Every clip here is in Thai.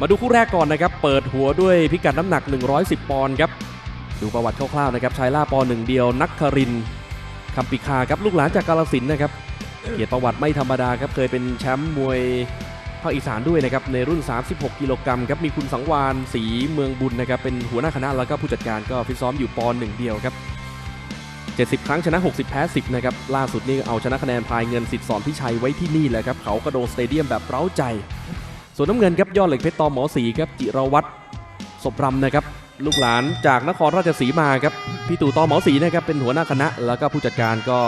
มาดูคู่แรกก่อนนะครับ เปิดหัวด้วยพิกัดน้ำหนัก 110 ปอนด์ครับ ดูประวัติคร่าวๆนะครับชายล่าปอหนึ่งเดียว นักครินคำปิคาครับลูกหลานจากกาลสินนะครับ เกียรติประวัติไม่ธรรมดาครับ เคยเป็นแชมป์มวยภาคอีสานด้วยนะครับ ในรุ่น 36 กิโลกรัมครับ มีคุณสังวานศรีเมืองบุญนะครับ เป็นหัวหน้าคณะแล้วก็ผู้จัดการก็ฟิตซ้อมอยู่ปอนหนึ่งเดียวครับ70 ครั้งชนะ 60 แพ้ 10 นะครับ ล่าสุดนี่เอาชนะคะแนนพายเงินสิทธิ์สอนพิชัยไว้ที่นี่แหละครับ เขากระโดดสเตเดียมแบบเร้าใจ ส่วนน้ำเงินครับยอดเหล็กเพชรตอหมอสีครับจิรวัตรศพรำนะครับ ลูกหลานจากนครราชสีมาครับพี่ตู่ตอหมอสีนะครับเป็นหัวหน้าคณะ แล้วก็ผู้จัดการก็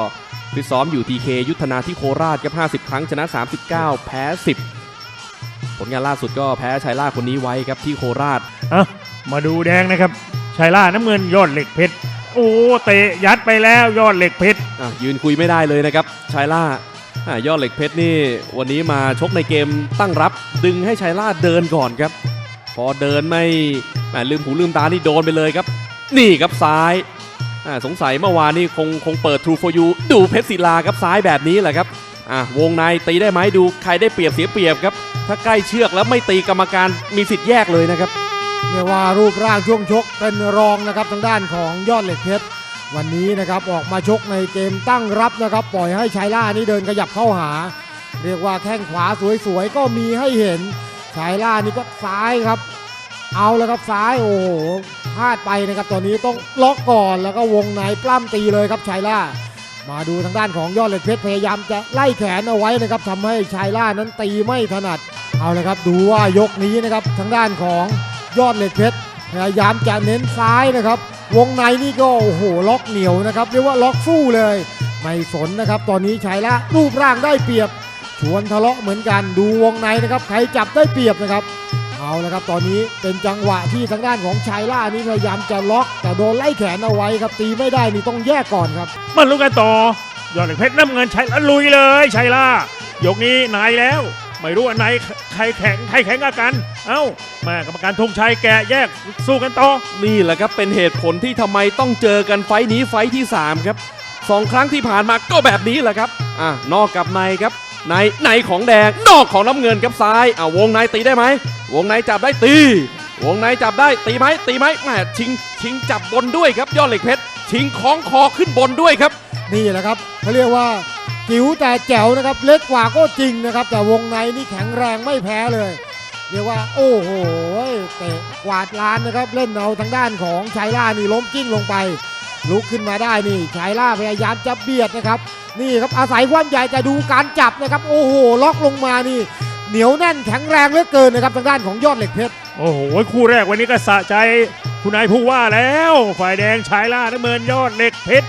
ฟิตซ้อมอยู่ทีเคยุทธนาที่โคราชครับ50 ครั้งชนะ 39 แพ้ 10 ผลงานล่าสุดก็แพ้ชัยล่าคนนี้ไว้ครับที่โคราชอะมาดูแดงนะครับชายล่าน้ำเงินยอดเหล็กเพชรโอ้เตะยัดไปแล้วยอดเหล็กเพชรอะยืนคุยไม่ได้เลยนะครับชายล่าอะ ยอดเหล็กเพชรนี่วันนี้มาชกในเกมตั้งรับดึงให้ชายล่าเดินก่อนครับ พอเดินไม่แหมลืมหูลืมตานี่โดนไปเลยครับ นี่ครับซ้ายอะสงสัยเมื่อวานนี่คงคงเปิด True for You ดูเพชรศิลาครับซ้ายแบบนี้แหละครับอะวงในตีได้ไหมดูใครได้เปรียบเสียเปรียบครับ ถ้าใกล้เชือกแล้วไม่ตีกรรมการมีสิทธิ์แยกเลยนะครับเรียกว่ารูปร่างช่วงชกเป็นรองนะครับทางด้านของยอดเหล็กเพชร วันนี้นะครับออกมาชกในเกมตั้งรับนะครับ ปล่อยให้ชายล่านี่เดินขยับเข้าหา เรียกว่าแข้งขวาสวยๆก็มีให้เห็นชายล่านี่ก็ซ้ายครับ เอาแล้วครับซ้ายโอ้โหพลาดไปนะครับตอนนี้ต้องล็อกก่อนแล้วก็วงในปล้ำตีเลยครับชายล่า มาดูทางด้านของยอดเหล็กเพชรพยายามจะไล่แขนเอาไว้นะครับทำให้ชายล่านั้นตีไม่ถนัดเอาเลยครับดูว่ายกนี้นะครับทางด้านของยอดเหล็กเพชรพยายามจะเน้นซ้ายนะครับ วงในนี่ก็โอ้โหล็อกเหนียวนะครับเรียกว่าล็อกฟู่เลย ไม่สนนะครับ ตอนนี้ชายละรูปร่างได้เปรียบ ชวนทะเลาะเหมือนกันดูวงในนะครับใครจับได้เปรียบนะครับ เอาละครับตอนนี้เป็นจังหวะที่ทางด้านของชายล่านี่พยายามจะล็อก แต่โดนไล่แขนเอาไว้ครับตีไม่ได้นี่ต้องแยกก่อนครับ มาลุ้นกันต่อยอดเหล็กเพชรน้ำเงินชายล่าลุยเลยชายล่ายกนี้นายแล้ว ไม่รู้อันไหนใครแข็งใครแข็งอากัน เอ้าแม่กรรมการธงชัยแกะแยกสู้กันต่อ นี่แหละครับเป็นเหตุผลที่ทำไมต้องเจอกันไฟท์นี้ไฟท์ที่ 3 ครับสองครั้งที่ผ่านมาก็แบบนี้แหละครับอะนอกกับในครับในในของแดงนอกของน้ำเงินครับซ้ายอะวงในตีได้ไหมวงในจับได้ตี วงในจับได้ตีไหมตีไหมแหมชิงชิงจับบนด้วยครับยอดเหล็กเพชรชิงคล้องคอขึ้นบนด้วยครับ นี่แหละครับเขาเรียกว่า จิ๋วแต่แจ๋วนะครับ เล็กกว่าก็จริงนะครับ แต่วงในนี่แข็งแรงไม่แพ้เลย เรียกว่า โอ้โหเตะกวาดลานนะครับ เล่นเอาทางด้านของชายล่านี่ล้มกิ้งลงไป ลุกขึ้นมาได้นี่ชายล่าพยายามจะเบียดนะครับ นี่ครับอาศัยความใหญ่แต่ดูการจับนะครับ โอ้โห ล็อกลงมานี่ เหนียวแน่นแข็งแรงเหลือเกินนะครับทางด้านของยอดเหล็กเพชรโอ้โหคู่แรกวันนี้ก็สะใจคุณนายผู้ว่าแล้ว ฝ่ายแดงชายล่าน้ำเงินยอดเหล็กเพชร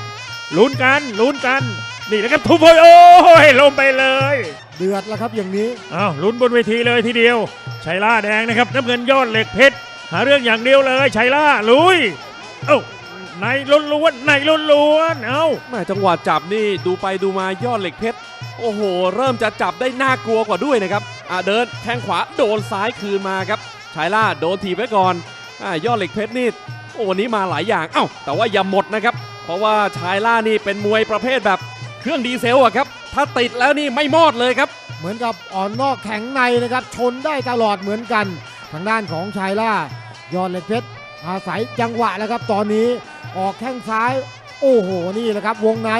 ลุ้นกันลุ้นกัน นี่นะครับทุบโอยโอ้ยลงไปเลยเดือดแล้วครับอย่างนี้อ้าวลุ้นบนเวทีเลยทีเดียวชัยล่าแดงนะครับน้ำเงินยอดเหล็กเพชรหาเรื่องอย่างเดียวเลยชัยล่าลุยเอ้าในล้วนล้วนๆในล้วนล้วนๆเอ้าแหม่จังหวะจับนี่ดูไปดูมายอดเหล็กเพชรโอ้โห เริ่มจะจับได้น่ากลัวกว่าด้วยนะครับอะเดินแทงขวาโดนซ้ายคืนมาครับชายล่าโดนถีบไว้ก่อนอะยอดเหล็กเพชรนี่โอ้วันนี้มาหลายอย่างเอ้าแต่ว่าอย่าหมดนะครับ เพราะว่าชายล่านี่เป็นมวยประเภทแบบ เครื่องดีเซลอะครับ ถ้าติดแล้วนี่ไม่มอดเลยครับ เหมือนกับอ่อนนอกแข็งในนะครับ ชนได้ตลอดเหมือนกัน ทางด้านของชายล่ายอดเหล็กเพชรอาศัยจังหวะแล้วครับ ตอนนี้ออกแข้งซ้าย โอ้โหนี่แหละครับ วงใน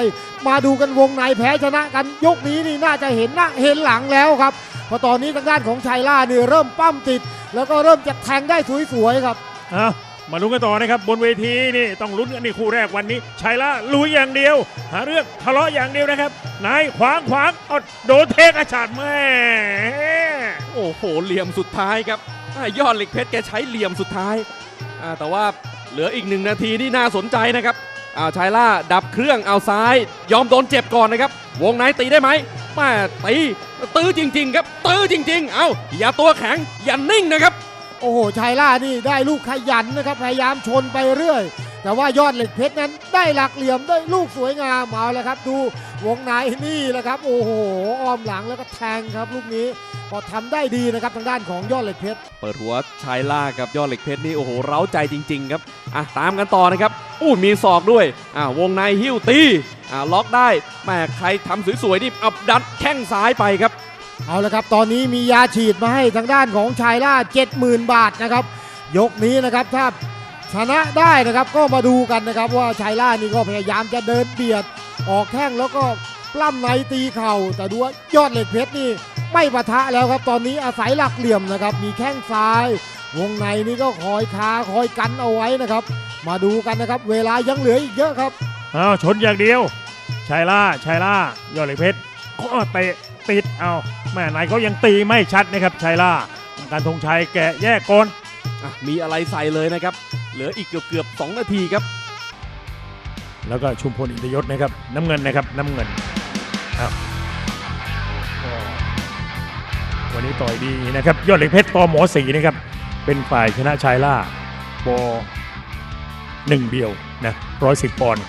มาดูกันวงในแพ้ชนะกันยกนี้นี่น่าจะเห็นหน้าเห็นหลังแล้วครับเพราะตอนนี้ทางด้านของชายล่านี่เริ่มปั้มติด แล้วก็เริ่มจะแทงได้สวยๆครับเอา มาลุ้นกันต่อนะครับบนเวทีนี่ต้องลุ้นกันนี่คู่แรกวันนี้ชัยล่าลุยอย่างเดียว หาเรื่องทะเลาะอย่างเดียวนะครับนายขวางขวางเอาโดนเทกอาชาดแม่โอ้โหเหลี่ยมสุดท้ายครับอยอดเหล็กเพชรแกใช้เหลี่ยมสุดท้ายแต่ว่าเหลืออีกหนึ่งนาทีที่น่าสนใจนะครับอาชายล่าดับเครื่องเอาซ้าย ยอมโดนเจ็บก่อนนะครับ วงในตีได้ไหมแม่ตีตื้อจริง ๆ ครับตื้อจริง ๆ เอาอย่าตัวแข็งอย่านิ่งนะครับ โอ้โหชายล่านี่ได้ลูกขยันนะครับพยายามชนไปเรื่อย แต่ว่ายอดเหล็กเพชรนั้นได้หลักเหลี่ยมได้ลูกสวยงามเอาแล้วครับ ดูวงในนี่แหละครับ โอ้โหอ้อมหลังแล้วก็แทงครับลูกนี้ก็ทำได้ดีนะครับทางด้านของยอดเหล็กเพชรเปิดหัวชายล่ากับยอดเหล็กเพชรนี่โอ้โหเร้าใจจริง ๆ ครับอะตามกันต่อนะครับอู้มีศอกด้วยอ่าวงในหิ้วตีอ่าล็อกได้แม่ใครทำสวยๆนี่เอาดันแข้งซ้ายไปครับ เอาละครับ ตอนนี้มียาฉีดมาให้ทางด้านของชายล่า 70,000 บาทนะครับ ยกนี้นะครับถ้าชนะได้นะครับก็มาดูกันนะครับ ว่าชายล่านี่ก็พยายามจะเดินเบียด ออกแข้งแล้วก็ปล้ำในตีเข่า แต่ดูว่ายอดเหล็กเพชรนี่ไม่ปะทะแล้วครับ ตอนนี้อาศัยหลักเหลี่ยมนะครับ มีแข้งซ้าย วงในนี่ก็คอยคาคอยกันเอาไว้นะครับ มาดูกันนะครับ เวลายังเหลืออีกเยอะครับเอาชนอย่างเดียวชายล่าชายล่ายอดเหล็กเพชรก็เตะ ติดเอาแม่นายเขายังตีไม่ชัดนะครับชายล่าการธงชัยแกะแยกก่อนอะมีอะไรใส่เลยนะครับ เหลืออีกเกือบเกือบๆ2นาทีครับ แล้วก็ชุมพลอินทยศนะครับน้ำเงินนะครับน้ำเงินอ้าวก็วันนี้ต่อยดีนะครับยอดเหล็กเพชรปอหมอสีนะครับเป็นฝ่ายชนะชายล่าปอหนึ่งเดียวนะร้อยสิบปอนด์